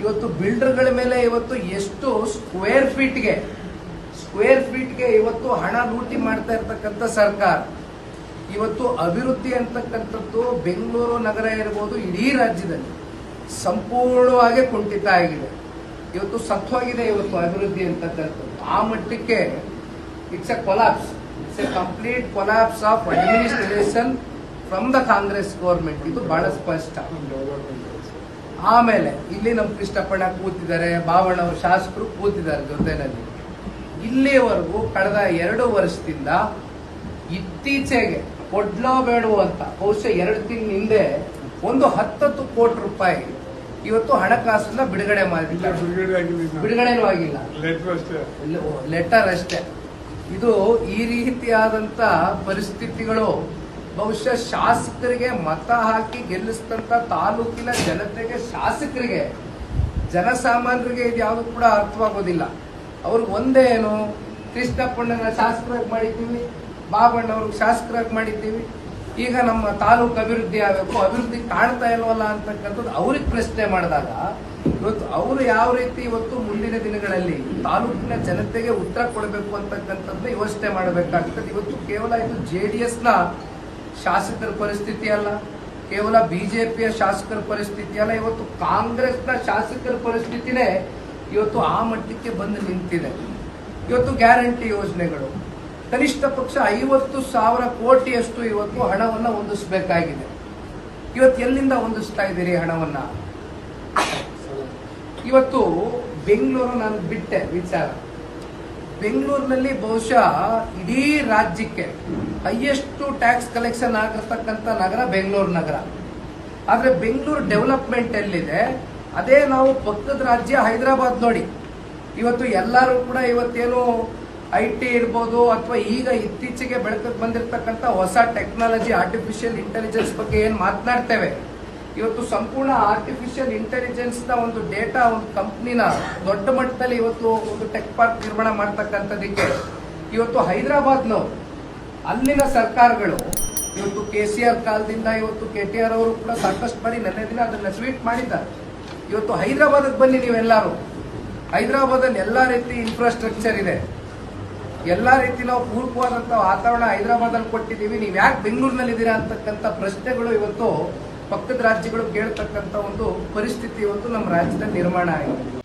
ಇವತ್ತು ಬಿಲ್ಡರ್ಗಳ ಮೇಲೆ ಇವತ್ತು ಎಷ್ಟು ಸ್ಕ್ವೇರ್ ಫೀಟ್ಗೆ ಸ್ಕ್ವೇರ್ ಫೀಟ್ಗೆ ಇವತ್ತು ಹಣ ಲೂಟಿ ಮಾಡ್ತಾ ಇರ್ತಕ್ಕಂಥ ಸರ್ಕಾರ. ಇವತ್ತು ಅಭಿವೃದ್ಧಿ ಅಂತಕ್ಕಂಥದ್ದು ಬೆಂಗಳೂರು ನಗರ ಇರ್ಬೋದು ಇಡೀ ರಾಜ್ಯದಲ್ಲಿ ಸಂಪೂರ್ಣವಾಗಿ ಕುಂಠಿತ ಆಗಿದೆ. ಇವತ್ತು ಸತ್ವಾಗಿದೆ ಇವತ್ತು ಅಭಿವೃದ್ಧಿ ಅಂತಕ್ಕಂಥದ್ದು. ಆ ಮಟ್ಟಕ್ಕೆ it's a collapse it's a complete collapse of administration from the Congress government ಇದು ಬಹಳ ಸ್ಪಷ್ಟ. ಆಮೇಲೆ ಇಲ್ಲಿ ನಮ್ಮ ಕೃಷ್ಣಪ್ಪಣ್ಣ ಕೂತಿದ್ದಾರೆ ಬಾವಣ್ಣ ಅವ್ರ ಶಾಸಕರು ಕೂತಿದ್ದಾರೆ ಜೊತೆನಲ್ಲಿ ಇಲ್ಲಿವರೆಗೂ ಕಳೆದ ಎರಡು ವರ್ಷದಿಂದ ಇತ್ತೀಚೆಗೆ ಕೊಡ್ಲೋ ಬೇಡುವ ಅಂತ ಬಹುಶಃ ಎರಡು ತಿಂಗಳ ಹಿಂದೆ ಒಂದು ಹತ್ತತ್ತು ಕೋಟಿ ರೂಪಾಯಿ ಇವತ್ತು ಹಣಕಾಸನ್ನ ಬಿಡುಗಡೆ ಮಾಡಿಲ್ಲ ಬಿಡುಗಡೆನೂ ಆಗಿಲ್ಲ. ಲೆಟರ್ ಅಷ್ಟೇ. ಇದು ಈ ರೀತಿಯಾದಂತ ಪರಿಸ್ಥಿತಿಗಳು ಬಹುಶಃ ಶಾಸಕರಿಗೆ ಮತ ಹಾಕಿ ಗೆಲ್ಲಿಸಿದಂತ ತಾಲೂಕಿನ ಜನತೆಗೆ ಶಾಸಕರಿಗೆ, ಜನಸಾಮಾನ್ಯರಿಗೆ ಇದು ಯಾವುದು ಕೂಡ ಅರ್ಥವಾಗೋದಿಲ್ಲ. ಅವ್ರಿಗೆ ಒಂದೇ ಏನು ಕೃಷ್ಣಪ್ಪಣ್ಣನ ಶಾಸಕರಾಗಿ ಮಾಡಿದ್ದೀವಿ ಬಾಬಣ್ಣವ್ರಿಗೆ ಶಾಸಕರಾಗಿ ಮಾಡಿದ್ದೀವಿ, ಈಗ ನಮ್ಮ ತಾಲೂಕು ಅಭಿವೃದ್ಧಿ ಆಗಬೇಕು, ಅಭಿವೃದ್ಧಿ ಕಾಣ್ತಾ ಇಲ್ವಲ್ಲ ಅಂತಕ್ಕಂಥದ್ದು ಅವ್ರಿಗೆ ಪ್ರಶ್ನೆ ಮಾಡಿದಾಗ, ಇವತ್ತು ಅವರು ಯಾವ ರೀತಿ ಇವತ್ತು ಮುಂದಿನ ದಿನಗಳಲ್ಲಿ ತಾಲೂಕಿನ ಜನತೆಗೆ ಉತ್ತರ ಕೊಡಬೇಕು ಅಂತಕ್ಕಂಥದ್ದು ಯೋಚನೆ ಮಾಡಬೇಕಾಗ್ತದೆ. ಇವತ್ತು ಕೇವಲ ಇದು ಜೆ ಡಿ ಎಸ್ನ ಶಾಸಕರ ಪರಿಸ್ಥಿತಿ ಅಲ್ಲ. ಕೇವಲ ಬಿಜೆಪಿಯ ಶಾಸಕರ ಪರಿಸ್ಥಿತಿ ಅಲ್ಲ. ಇವತ್ತು ಕಾಂಗ್ರೆಸ್ನ ಶಾಸಕರ ಪರಿಸ್ಥಿತಿನೇ ಇವತ್ತು ಆ ಮಟ್ಟಕ್ಕೆ ಬಂದು ನಿಂತಿದೆ. ಇವತ್ತು ಗ್ಯಾರಂಟಿ ಯೋಜನೆಗಳು. ಕನಿಷ್ಠ ಪಕ್ಷ ಐವತ್ತು ಸಾವಿರ ಕೋಟಿಯಷ್ಟು ಇವತ್ತು ಹಣವನ್ನು ಹೊಂದಿಸಬೇಕಾಗಿದೆ. ಇವತ್ತು ಎಲ್ಲಿಂದ ಹೊಂದಿಸ್ತಾ ಇದ್ದೀರಿ ಹಣವನ್ನು? ಇವತ್ತು ಬೆಂಗಳೂರು ನಾನು ಬಿಟ್ಟೆ ವಿಚಾರ. ಬೆಂಗಳೂರಿನಲ್ಲಿ ಬಹುಶಃ ಇಡೀ ರಾಜ್ಯಕ್ಕೆ ಹೈಯೆಸ್ಟ್ ಟ್ಯಾಕ್ಸ್ ಕಲೆಕ್ಷನ್ ಆಗಿರ್ತಕ್ಕಂಥ ನಗರ ಬೆಂಗಳೂರು ನಗರ. ಆದರೆ ಬೆಂಗಳೂರು ಡೆವಲಪ್ಮೆಂಟ್ ಎಲ್ಲಿದೆ? ಅದೇ ನಾವು ಪಕ್ಕದ ರಾಜ್ಯ ಹೈದರಾಬಾದ್ ನೋಡಿ. ಇವತ್ತು ಎಲ್ಲರೂ ಕೂಡ ಇವತ್ತೇನು ಐ ಟಿ ಇರ್ಬೋದು ಅಥವಾ ಈಗ ಇತ್ತೀಚೆಗೆ ಬೆಳಕಕ್ಕೆ ಬಂದಿರತಕ್ಕಂಥ ಹೊಸ ಟೆಕ್ನಾಲಜಿ ಆರ್ಟಿಫಿಷಿಯಲ್ ಇಂಟೆಲಿಜೆನ್ಸ್ ಬಗ್ಗೆ ಏನು ಮಾತನಾಡ್ತೇವೆ? ಇವತ್ತು ಸಂಪೂರ್ಣ ಆರ್ಟಿಫಿಷಿಯಲ್ ಇಂಟೆಲಿಜೆನ್ಸ್ನ ಒಂದು ಡೇಟಾ ಒಂದು ಕಂಪ್ನಿನ ದೊಡ್ಡ ಮಟ್ಟದಲ್ಲಿ ಇವತ್ತು ಒಂದು ಟೆಕ್ ಪಾರ್ಕ್ ನಿರ್ಮಾಣ ಮಾಡ್ತಕ್ಕಂಥದಕ್ಕೆ ಇವತ್ತು ಹೈದರಾಬಾದ್ನ, ಅಲ್ಲಿನ ಸರ್ಕಾರಗಳು, ಇವತ್ತು ಕೆ ಸಿ ಆರ್ ಕಾಲದಿಂದ ಇವತ್ತು ಕೆ ಟಿ ಆರ್ ಅವರು ಕೂಡ ಸಾಕಷ್ಟು ಬಾರಿ ನೆನ್ನೆ ದಿನ ಅದನ್ನ ಸ್ವೀಟ್ ಮಾಡಿದ್ದಾರೆ. ಇವತ್ತು ಹೈದರಾಬಾದಕ್ಕೆ ಬನ್ನಿ ನೀವೆಲ್ಲರೂ. ಹೈದರಾಬಾದಲ್ಲಿ ಎಲ್ಲಾ ರೀತಿ ಇನ್ಫ್ರಾಸ್ಟ್ರಕ್ಚರ್ ಇದೆ. ಎಲ್ಲಾ ರೀತಿ ನಾವು ಪೂರ್ವವಾದಂಥ ವಾತಾವರಣ ಹೈದರಾಬಾದ್ ಅಲ್ಲಿ ಕೊಟ್ಟಿದ್ದೀವಿ. ನೀವು ಯಾಕೆ ಬೆಂಗಳೂರಿನಲ್ಲಿದ್ದೀರಾ ಅಂತಕ್ಕಂಥ ಪ್ರಶ್ನೆಗಳು ಇವತ್ತು ಪಕ್ಕದ ರಾಜ್ಯಗಳು ಕೇಳ್ತಕ್ಕಂಥ ಒಂದು ಪರಿಸ್ಥಿತಿ ಇವತ್ತು ನಮ್ಮ ರಾಜ್ಯದಲ್ಲಿ ನಿರ್ಮಾಣ ಆಗಿದೆ.